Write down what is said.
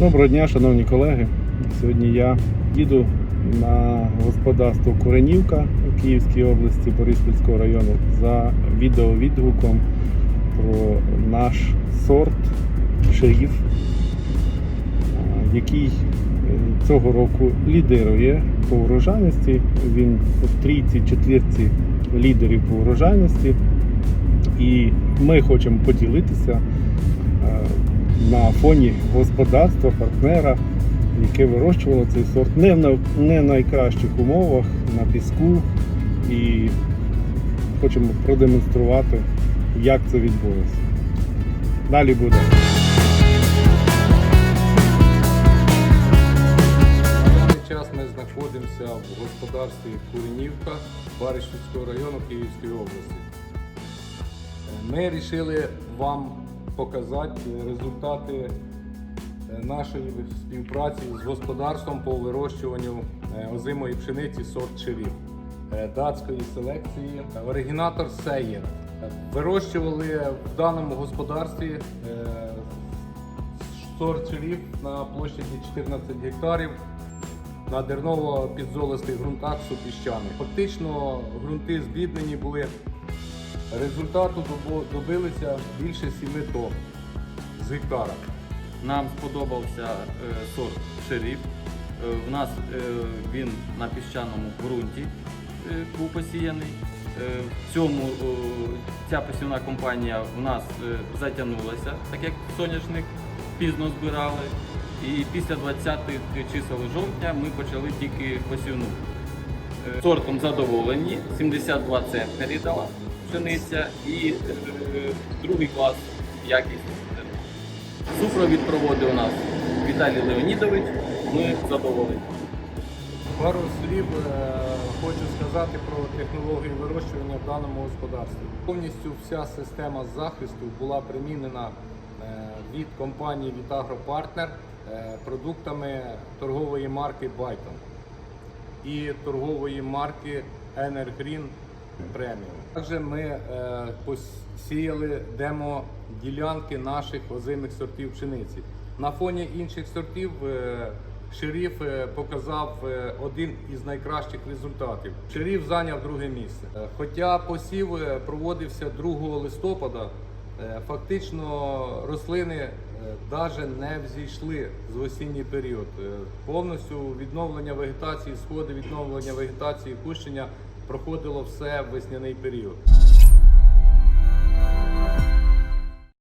Доброго дня, шановні колеги. Сьогодні я їду на господарство Куренівка у Київській області Бориспільського району за відеовідгуком про наш сорт шеріф, який е, цього року лідирує по урожайності. Він в трійці, четвірці лідерів по урожайності. І ми хочемо поділитися на фоні господарства, партнера, яке вирощувало цей сорт не в не найкращих умовах на піску. І хочемо продемонструвати, як це відбулося. Далі буде. Час ми знаходимося в господарстві Куренівка Баришівського району Київської області. Ми вирішили вам показати результати е, нашої співпраці з господарством по вирощуванню е, озимої пшениці сорт шеріф е, датської селекції. Оригінатор Сейєр. Е, Вирощували в даному господарстві сорт шеріф на площаді 14 гектарів на дерново-підзолистих ґрунтах супіщаних. Фактично ґрунти збіднені були. Результату добилися більше 7 тонн з гектара. Нам сподобався е, сорт шериф. Е, в нас е, він на піщаному ґрунті був посіяний. В цьому ця посівна компанія в нас затягнулася, так як соняшник пізно збирали. І після 20-х чисел жовтня ми почали тільки посівну. Сортом задоволені, 72 центнері дала пшениця і е, другий клас якість. Супровід проводив у нас Віталій Леонідович. Ми задоволені. Пару слів е, хочу сказати про технологію вирощування в даному господарстві. Повністю вся система захисту була примінена е, від компанії е, продуктами торгової марки Byton і торгової марки Energreen Premium. Також ми е, посіяли демо ділянки наших озимих сортів пшениці. На фоні інших сортів е, шеріф е, показав один із найкращих результатів. Шеріф зайняв друге місце. Хоча посів проводився 2 листопада, фактично рослини навіть не взійшли з осінній період. Повністю відновлення вегетації, сходи відновлення вегетації, кущення проходило все весняний період.